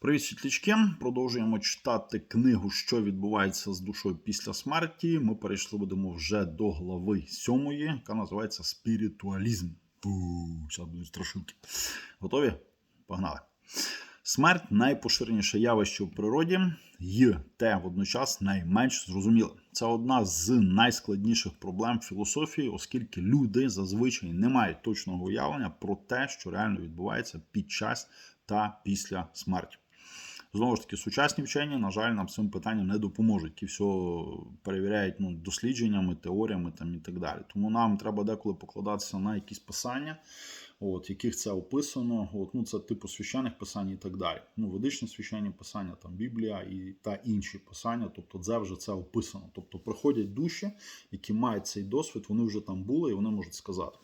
Привіт, світлячки! Продовжуємо читати книгу, що відбувається з душою після смерті. Ми перейшли будемо вже до глави сьомої, яка називається Спіритуалізм. Зараз будуть страшилки. Готові? Погнали! Смерть найпоширеніше явище в природі, й те водночас найменш зрозуміле. Це одна з найскладніших проблем філософії, оскільки люди зазвичай не мають точного уявлення про те, що реально відбувається під час та після смерті. Знову ж таки, сучасні вчені, на жаль, нам цим питанням не допоможуть. Ті все перевіряють ну, дослідженнями, теоріями там, і так далі. Тому нам треба деколи покладатися на якісь писання, от, яких це описано. От, ну, Це типу священних писань і так далі. Ну, Ведичні священні писання, там Біблія і та інші писання, тобто це вже це описано. Тобто приходять душі, які мають цей досвід, вони вже там були і вони можуть сказати.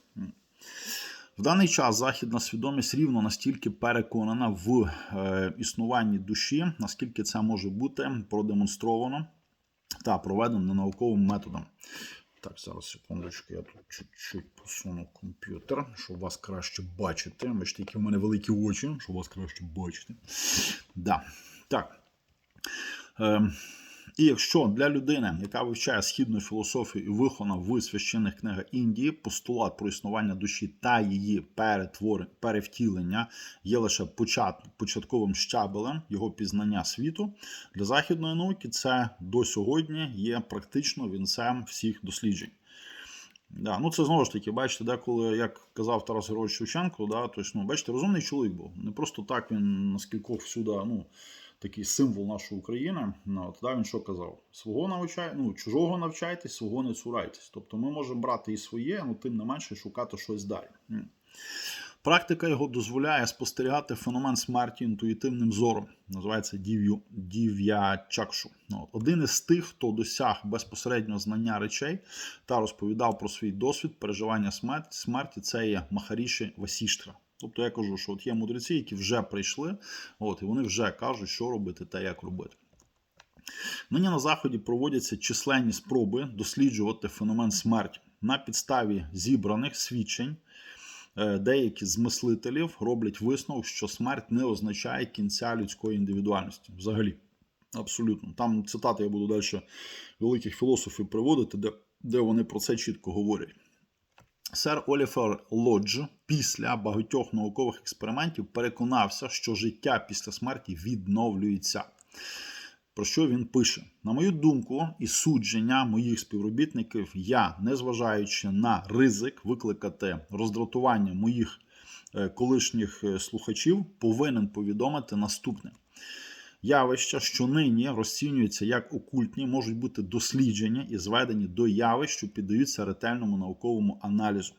В даний час західна свідомість рівно настільки переконана в е, існуванні душі, наскільки це може бути продемонстровано та проведено науковим методом. Так, зараз секундочку, я тут чуть-чуть посуну комп'ютер, щоб вас краще бачити. Бачите, які в мене великі очі, щоб вас краще бачити. Да. Так. Е, і якщо для людини, яка вивчає східну філософію і вихована в священних книгах Індії, постулат про існування душі та її перетвори, перевтілення є лише почат, початковим щабелем його пізнання світу, для західної науки це до сьогодні є практично вінцем всіх досліджень. Да, ну Це знову ж таки, бачите, деколи, як казав Тарас Герович Шевченко, да, тобто, ну, бачите, розумний чоловік був. Не просто так він наскількох всюди. ну, такий символ нашої України. Ну, от, да, він що казав? Свого навчай, ну, чужого навчайтесь, свого не цурайтесь. Тобто ми можемо брати і своє, але тим не менше шукати щось далі. Практика його дозволяє спостерігати феномен смерті інтуїтивним зором. Називається дів'ячакшу. Ну, один із тих, хто досяг безпосереднього знання речей та розповідав про свій досвід переживання смерті, це є Махаріші Васіштра. Тобто я кажу, що от є мудреці, які вже прийшли, от, і вони вже кажуть, що робити та як робити. Нині на Заході проводяться численні спроби досліджувати феномен смерті на підставі зібраних свідчень. Е, деякі з мислителів роблять висновок, що смерть не означає кінця людської індивідуальності. Взагалі, абсолютно. Там цитати я буду далі великих філософів приводити, де, де вони про це чітко говорять. Сер Оліфер Лодж після багатьох наукових експериментів переконався, що життя після смерті відновлюється. Про що він пише? На мою думку, і судження моїх співробітників, я, незважаючи на ризик викликати роздратування моїх е, колишніх е, слухачів, повинен повідомити наступне. Явища, що нині розцінюються як окультні, можуть бути досліджені і зведені до явищ, що піддаються ретельному науковому аналізу.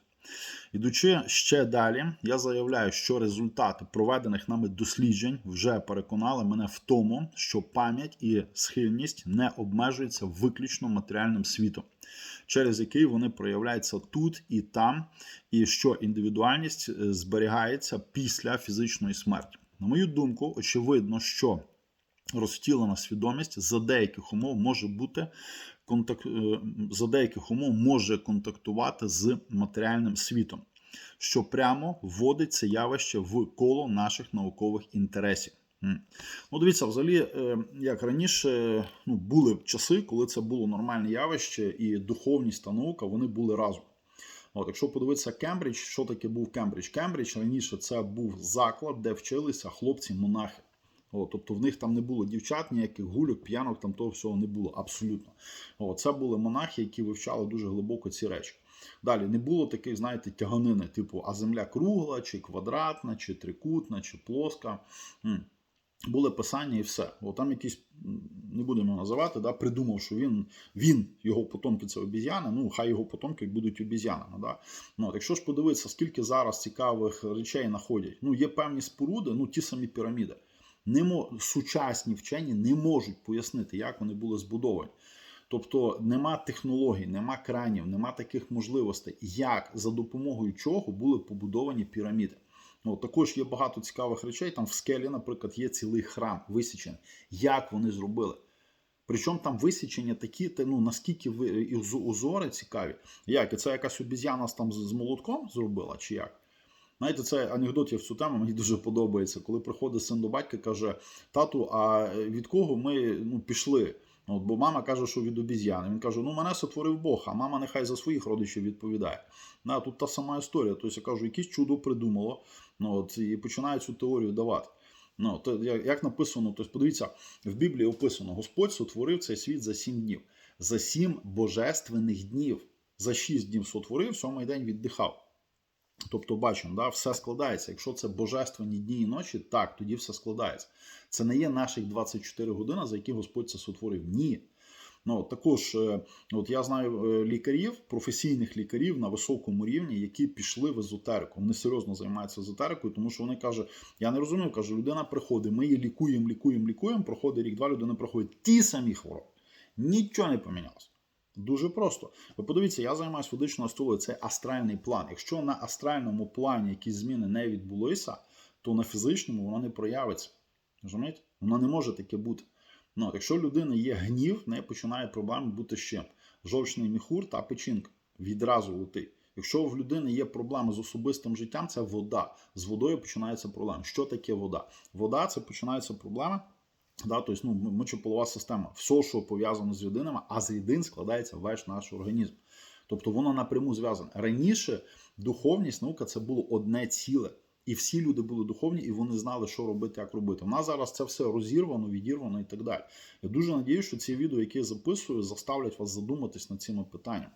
Ідучи ще далі, я заявляю, що результати проведених нами досліджень вже переконали мене в тому, що пам'ять і схильність не обмежуються виключно матеріальним світом, через який вони проявляються тут і там, і що індивідуальність е, зберігається після фізичної смерті. На мою думку, очевидно, що розтілена свідомість за деяких умов може бути контакт, е, за деяких умов може контактувати з матеріальним світом, що прямо вводить це явище в коло наших наукових інтересів. Ну, Дивіться, взагалі, е, як раніше ну, були часи, коли це було нормальне явище, і духовність та наука вони були разом. От, Якщо подивитися Кембридж, що таке був Кембридж? Кембридж раніше це був заклад, де вчилися хлопці-монахи. О, тобто в них там не було дівчат, ніяких гульок, п'янок, там того всього не було. Абсолютно. О, це були монахи, які вивчали дуже глибоко ці речі. Далі не було таких, знаєте, тяганини, типу, а земля кругла, чи квадратна, чи трикутна, чи плоска. Були писання і все. О, там якийсь, не будемо називати, да, придумав, що він, він його потомки це обіз'яни, ну хай його потомки будуть обіз'янами. Да. Ну, Якщо ж подивитися, скільки зараз цікавих речей знаходять, ну є певні споруди, ну ті самі піраміди не мож... сучасні вчені не можуть пояснити, як вони були збудовані. Тобто нема технологій, нема кранів, нема таких можливостей, як за допомогою чого були побудовані піраміди. Ну, Також є багато цікавих речей. Там в скелі, наприклад, є цілий храм висічений. Як вони зробили? Причому там висічення такі, ну наскільки узори цікаві. Як? І це якась обіз'яна там з молотком зробила, чи як? Знаєте, це анекдот є в цю тему, мені дуже подобається. Коли приходить син до батька, каже: Тату, а від кого ми ну, пішли? От, бо мама каже, що від обіз'яни. Він каже: ну мене сотворив Бог, а мама нехай за своїх родичів відповідає. Да, тут та сама історія. Тобто я кажу, якесь чудо придумало, ну, от, і починає цю теорію давати. Ну, то, як як написано, тобто, подивіться, в Біблії описано: Господь сотворив цей світ за сім днів, за сім божественних днів. За шість днів сотворив, сьомий день віддихав. Тобто, бачимо, да, все складається. Якщо це божественні дні і ночі, так, тоді все складається. Це не є наших 24 години, за які Господь це сотворив. Ні. Ну, Також е, от я знаю е, лікарів, професійних лікарів на високому рівні, які пішли в езотерику. Вони серйозно займаються езотерикою, тому що вони кажуть, я не розумію, каже, людина приходить, ми її лікуємо, лікуємо, лікуємо, проходить рік-два, людина проходить ті самі хвороби. Нічого не помінялося. Дуже просто. Ви подивіться, я займаюся фізичною столою, це астральний план. Якщо на астральному плані якісь зміни не відбулися, то на фізичному воно не проявиться. Розумієте? Воно не може таке бути. Ну, Якщо в людини є гнів, в неї починає проблеми бути з? Жовчний міхур та печінка. Відразу летить. Якщо в людини є проблеми з особистим життям, це вода. З водою починаються проблеми. Що таке вода? Вода це починаються проблеми. Да, тобто, ну, мочополова система, все, що пов'язано з рідинами, а з рідин складається весь наш організм. Тобто воно напряму зв'язане. Раніше духовність, наука це було одне ціле. І всі люди були духовні, і вони знали, що робити, як робити. У нас зараз це все розірвано, відірвано і так далі. Я дуже надіюся, що ці відео, які я записую, заставлять вас задуматись над цими питаннями.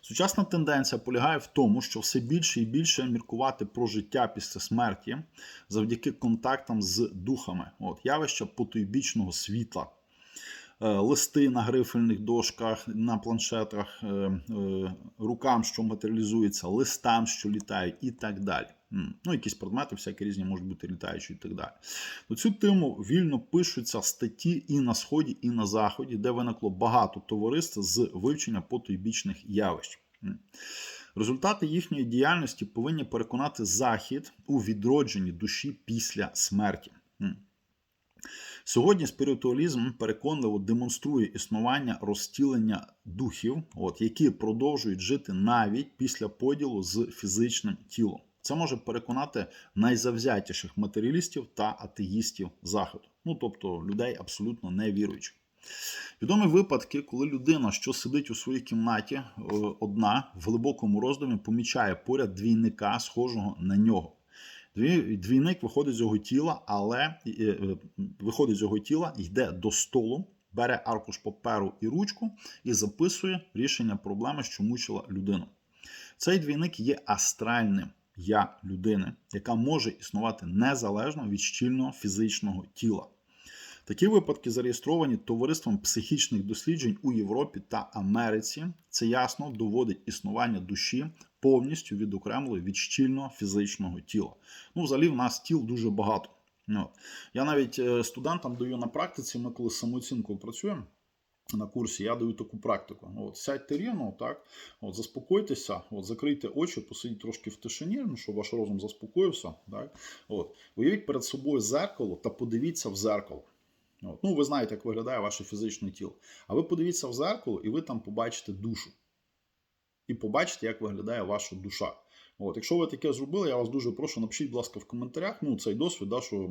Сучасна тенденція полягає в тому, що все більше і більше міркувати про життя після смерті завдяки контактам з духами. От явища потойбічного світла. Е, листи на грифельних дошках, на планшетах, е, е, рукам, що матеріалізуються, листам, що літають, і так далі. Ну, якісь предмети, всякі різні можуть бути літаючі і так далі. На цю тему вільно пишуться статті і на Сході, і на Заході, де виникло багато товариств з вивчення потойбічних явищ. Результати їхньої діяльності повинні переконати Захід у відродженні душі після смерті. Сьогодні спіритуалізм переконливо демонструє існування розтілення духів, от, які продовжують жити навіть після поділу з фізичним тілом. Це може переконати найзавзятіших матеріалістів та атеїстів заходу, ну тобто людей абсолютно невіруючих. Відомі випадки, коли людина, що сидить у своїй кімнаті, е, одна в глибокому роздумі, помічає поряд двійника, схожого на нього. Двійник виходить з його тіла, але е, виходить з його тіла, йде до столу, бере аркуш паперу і ручку і записує рішення проблеми, що мучила людину. Цей двійник є астральним я людини, яка може існувати незалежно від щільного фізичного тіла. Такі випадки зареєстровані товариством психічних досліджень у Європі та Америці. Це ясно доводить існування душі повністю відокремлої від щільного фізичного тіла. Ну, взагалі, в нас тіл дуже багато. Ну, Я навіть е, студентам даю на практиці, ми коли з самооцінкою працюємо на курсі, я даю таку практику. От, Сядьте рівно, так, от, заспокойтеся, от, закрийте очі, посидіть трошки в тишині, ну, щоб ваш розум заспокоївся. Так, от. Уявіть перед собою зеркало та подивіться в зеркало. От. Ну, Ви знаєте, як виглядає ваше фізичне тіло. А ви подивіться в зеркало, і ви там побачите душу. І побачите, як виглядає ваша душа. От, Якщо ви таке зробили, я вас дуже прошу, напишіть, будь ласка, в коментарях ну, цей досвід, да, що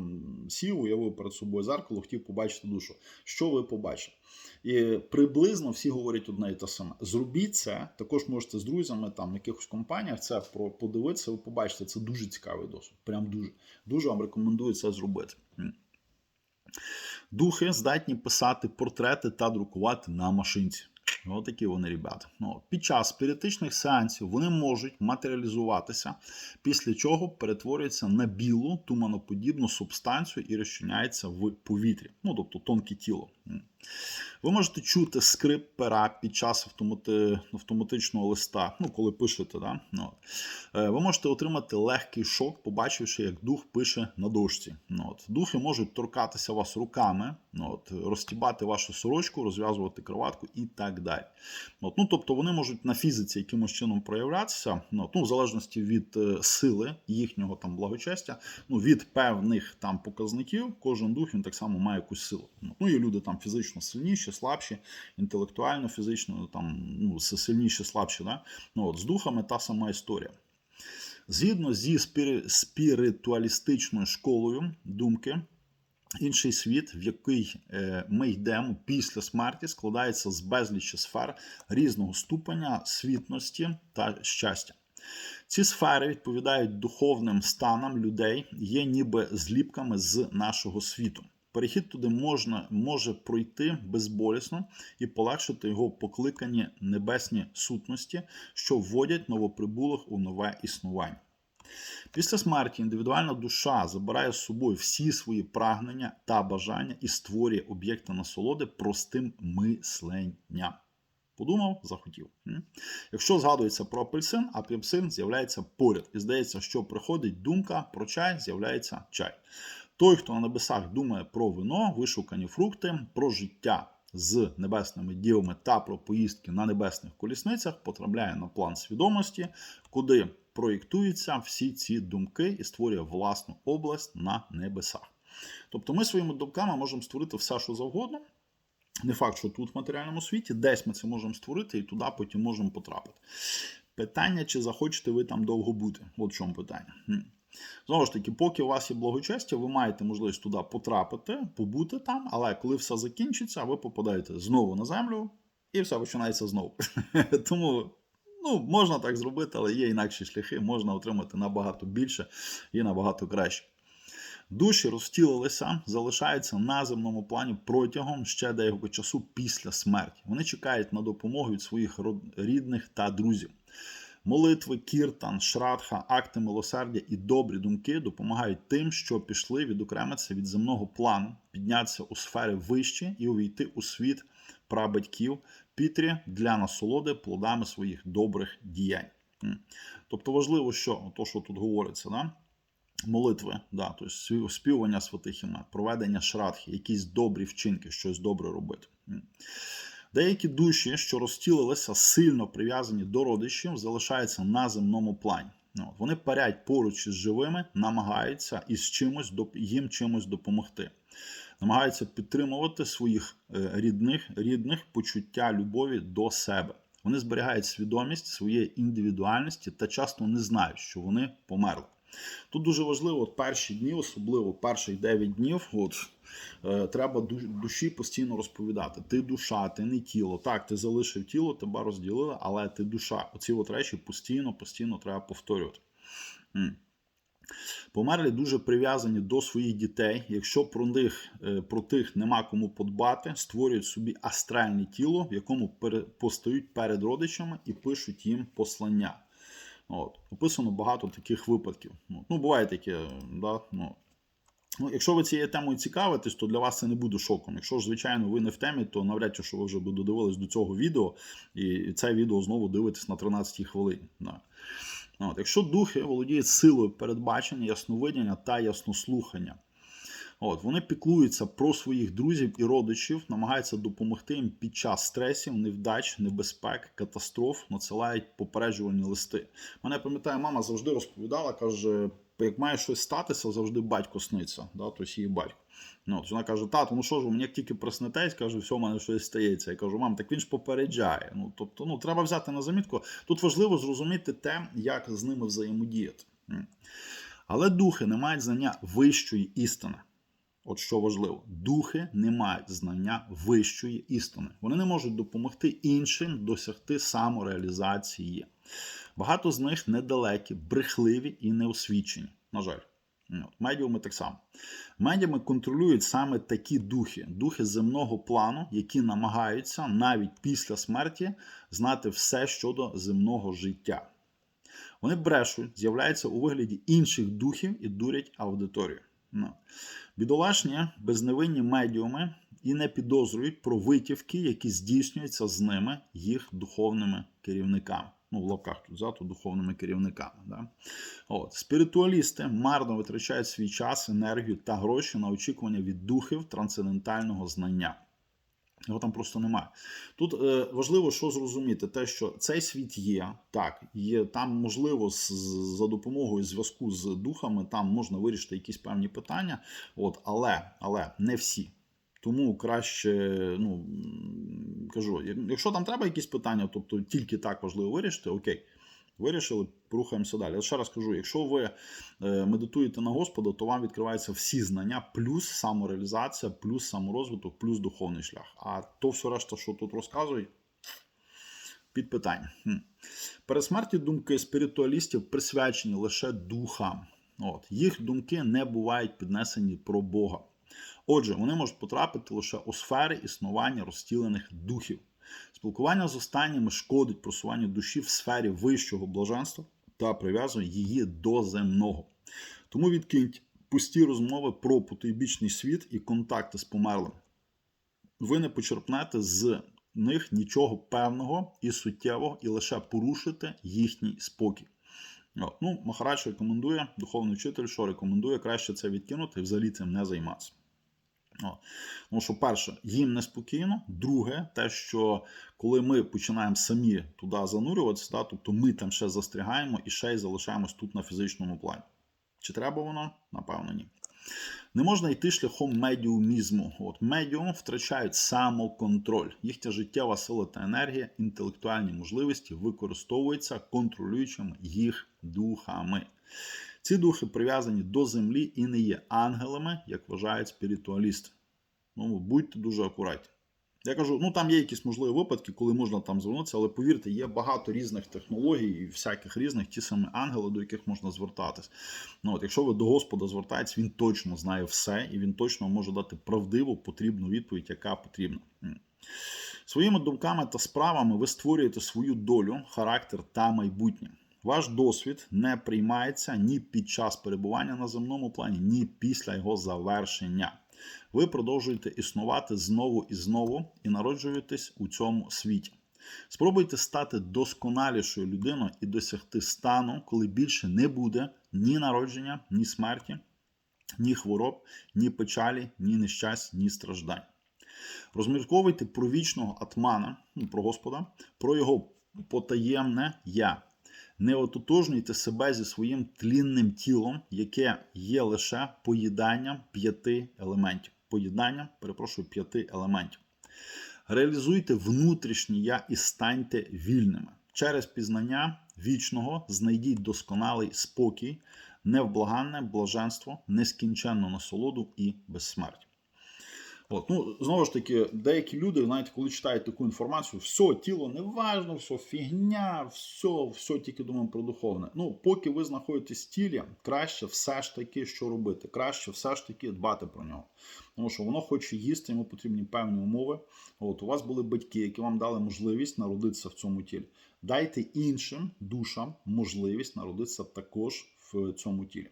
сів, уявив перед собою зеркало, хотів побачити душу. Що ви побачите? І приблизно всі говорять одне і те саме. Зробіть це, також можете з друзями там в якихось компаніях це подивитися, ви побачите, це дуже цікавий досвід. Прям дуже. Дуже вам рекомендую це зробити. Духи здатні писати портрети та друкувати на машинці. Отакі вони, ребята. Ну, Під час спіритичних сеансів вони можуть матеріалізуватися, після чого перетворюються на білу туманоподібну субстанцію і розчиняються в повітрі. Ну, тобто тонке тіло. Ви можете чути скрип пера під час автомати... автоматичного листа, ну, коли пишете. Да? Ну, е, Ви можете отримати легкий шок, побачивши, як дух пише на дошці. Ну, от. Духи можуть торкатися вас руками, ну, от, розтібати вашу сорочку, розв'язувати кроватку і так далі. От. Ну, Тобто вони можуть на фізиці якимось чином проявлятися, ну, от, ну, в залежності від е, сили їхнього там благочестя, ну, від певних там показників, кожен дух він так само має якусь силу. Ну, Є люди там фізично сильніші сильніші, слабші, інтелектуально, фізично, там, ну, сильніші, слабші. Да? Ну, от, З духами та сама історія. Згідно зі спіритуалістичною школою думки, інший світ, в який е, ми йдемо після смерті, складається з безлічі сфер різного ступеня світності та щастя. Ці сфери відповідають духовним станам людей, є ніби зліпками з нашого світу. Перехід туди можна, може пройти безболісно і полегшити його покликані небесні сутності, що вводять новоприбулих у нове існування. Після смерті індивідуальна душа забирає з собою всі свої прагнення та бажання і створює об'єкти насолоди простим мисленням. Подумав, захотів. Якщо згадується про апельсин, апельсин з'являється поряд. І здається, що приходить думка про чай, з'являється чай. Той, хто на небесах думає про вино, вишукані фрукти, про життя з небесними дівами та про поїздки на небесних колісницях, потрапляє на план свідомості, куди проєктуються всі ці думки і створює власну область на небесах. Тобто ми своїми думками можемо створити все, що завгодно. Не факт, що тут в матеріальному світі, десь ми це можемо створити і туди потім можемо потрапити. Питання, чи захочете ви там довго бути? От в чому питання. Знову ж таки, поки у вас є благочестя, ви маєте можливість туди потрапити, побути там, але коли все закінчиться, ви попадаєте знову на землю, і все починається знову. Тому ну, можна так зробити, але є інакші шляхи, можна отримати набагато більше і набагато краще. Душі розтілилися, залишаються на земному плані протягом ще деякого часу після смерті. Вони чекають на допомогу від своїх рідних та друзів. Молитви, кіртан, шрадха, акти милосердя і добрі думки допомагають тим, що пішли відокремитися від земного плану, піднятися у сфери вищі і увійти у світ прабатьків Пітрі для насолоди плодами своїх добрих діянь. Тобто важливо, що то, що тут говориться, да? молитви, да, тобто співання святих імен, проведення шрадхи, якісь добрі вчинки, щось добре робити. Деякі душі, що розтілилися, сильно прив'язані до родичів, залишаються на земному плані. Ну, Вони парять поруч із живими, намагаються із чимось їм чимось допомогти. Намагаються підтримувати своїх е, рідних, рідних почуття любові до себе. Вони зберігають свідомість своєї індивідуальності та часто не знають, що вони померли. Тут дуже важливо от перші дні, особливо перших 9 днів, от, е, треба душі постійно розповідати. Ти душа, ти не тіло. Так, ти залишив тіло, тебе розділили, але ти душа. Оці от речі постійно, постійно треба повторювати. М. Померлі дуже прив'язані до своїх дітей. Якщо про них е, про тих нема кому подбати, створюють собі астральне тіло, в якому постають перед родичами і пишуть їм послання. От. Описано багато таких випадків. Ну, буває таке, да? ну, Ну, якщо ви цією темою цікавитесь, то для вас це не буде шоком. Якщо ж, звичайно, ви не в темі, то навряд чи що ви вже додивились до цього відео, і це відео знову дивитесь на 13-й хвилині. Да. От, якщо духи володіють силою передбачення, ясновидіння та яснослухання, От, вони піклуються про своїх друзів і родичів, намагаються допомогти їм під час стресів, невдач, небезпек, катастроф, надсилають попереджувальні листи. Мене я пам'ятаю, мама завжди розповідала, каже, як має щось статися, завжди батько сниться, да, тобто її батько. Ну, от вона каже, тату, ну що ж, мені як тільки проснетесь, каже, все, в мене щось стається. Я кажу, мам, так він ж попереджає. Ну, тобто, ну, треба взяти на замітку. Тут важливо зрозуміти те, як з ними взаємодіяти. Але духи не мають знання вищої істини. От що важливо, духи не мають знання вищої істини. Вони не можуть допомогти іншим досягти самореалізації. Багато з них недалекі, брехливі і неосвічені. На жаль, медіуми так само. Медіуми контролюють саме такі духи, духи земного плану, які намагаються навіть після смерті знати все щодо земного життя. Вони брешуть, з'являються у вигляді інших духів і дурять аудиторію. Ну. Бідолашні, безневинні медіуми і не підозрюють про витівки, які здійснюються з ними їх духовними керівниками. Ну, в лапках тут зато духовними керівниками. Да? От. Спіритуалісти марно витрачають свій час, енергію та гроші на очікування від духів трансцендентального знання. Його там просто немає. Тут е, важливо, що зрозуміти, те, що цей світ є, так, є там можливо з, за допомогою зв'язку з духами, там можна вирішити якісь певні питання, от, але, але не всі. Тому краще, ну кажу, якщо там треба якісь питання, тобто тільки так важливо вирішити, окей. Вирішили, рухаємося далі. Я ще раз кажу: якщо ви е, медитуєте на Господа, то вам відкриваються всі знання, плюс самореалізація, плюс саморозвиток, плюс духовний шлях. А то все решта, що тут розказують, під питання. Хм. Пересмертні думки спіритуалістів присвячені лише духам. От. Їх думки не бувають піднесені про Бога. Отже, вони можуть потрапити лише у сфери існування розтілених духів. Спілкування з останніми шкодить просуванню душі в сфері вищого блаженства та прив'язує її до земного. Тому відкиньте пусті розмови про потойбічний світ і контакти з померлим. Ви не почерпнете з них нічого певного і суттєвого, і лише порушите їхній спокій. Ну, Махарадж рекомендує, духовний вчитель, що рекомендує краще це відкинути і взагалі цим не займатися. О. Тому що, перше, їм неспокійно. Друге, те, що коли ми починаємо самі туди занурюватися, да, тобто ми там ще застрягаємо і ще й залишаємось тут на фізичному плані. Чи треба воно? Напевно, ні. Не можна йти шляхом медіумізму. От Медіум втрачають самоконтроль. Їхня життєва сила та енергія, інтелектуальні можливості використовуються контролюючими їх духами. Ці духи прив'язані до землі і не є ангелами, як вважають спіритуалісти. Ну, будьте дуже акуратні. Я кажу, ну там є якісь можливі випадки, коли можна там звернутися, але повірте, є багато різних технологій і всяких різних, ті самі ангели, до яких можна звертатись. Ну, от, Якщо ви до Господа звертаєтесь, він точно знає все, і він точно може дати правдиву, потрібну відповідь, яка потрібна. Своїми думками та справами ви створюєте свою долю, характер та майбутнє. Ваш досвід не приймається ні під час перебування на земному плані, ні після його завершення. Ви продовжуєте існувати знову і знову і народжуєтесь у цьому світі. Спробуйте стати досконалішою людиною і досягти стану, коли більше не буде ні народження, ні смерті, ні хвороб, ні печалі, ні нещасть, ні страждань. Розмірковуйте про вічного атмана, ну, про Господа, про його потаємне я. Не ототожнюйте себе зі своїм тлінним тілом, яке є лише поїданням п'яти елементів. Поїданням, перепрошую, п'яти елементів. Реалізуйте внутрішнє я і станьте вільними. Через пізнання вічного знайдіть досконалий спокій, невблаганне блаженство, нескінченну насолоду і безсмертя. От, ну, Знову ж таки, деякі люди, знаєте, коли читають таку інформацію, все, тіло не важно, все фігня, все, все тільки думаємо про духовне. Ну, поки ви знаходитесь в тілі, краще все ж таки що робити. Краще все ж таки дбати про нього. Тому що воно хоче їсти, йому потрібні певні умови. От У вас були батьки, які вам дали можливість народитися в цьому тілі. Дайте іншим душам можливість народитися також в цьому тілі.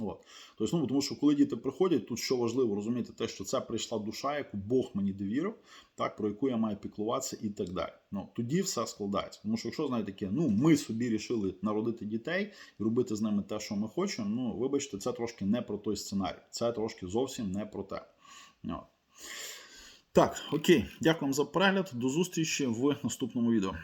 От. Тобто, ну, Тому що коли діти приходять, тут що важливо розуміти, те, що це прийшла душа, яку Бог мені довірив, так, про яку я маю піклуватися і так далі. Ну, Тоді все складається. Тому що, якщо знаєте, таке, ну ми собі рішили народити дітей і робити з ними те, що ми хочемо, ну вибачте, це трошки не про той сценарій. Це трошки зовсім не про те. От. Так, окей, дякую вам за перегляд. До зустрічі в наступному відео.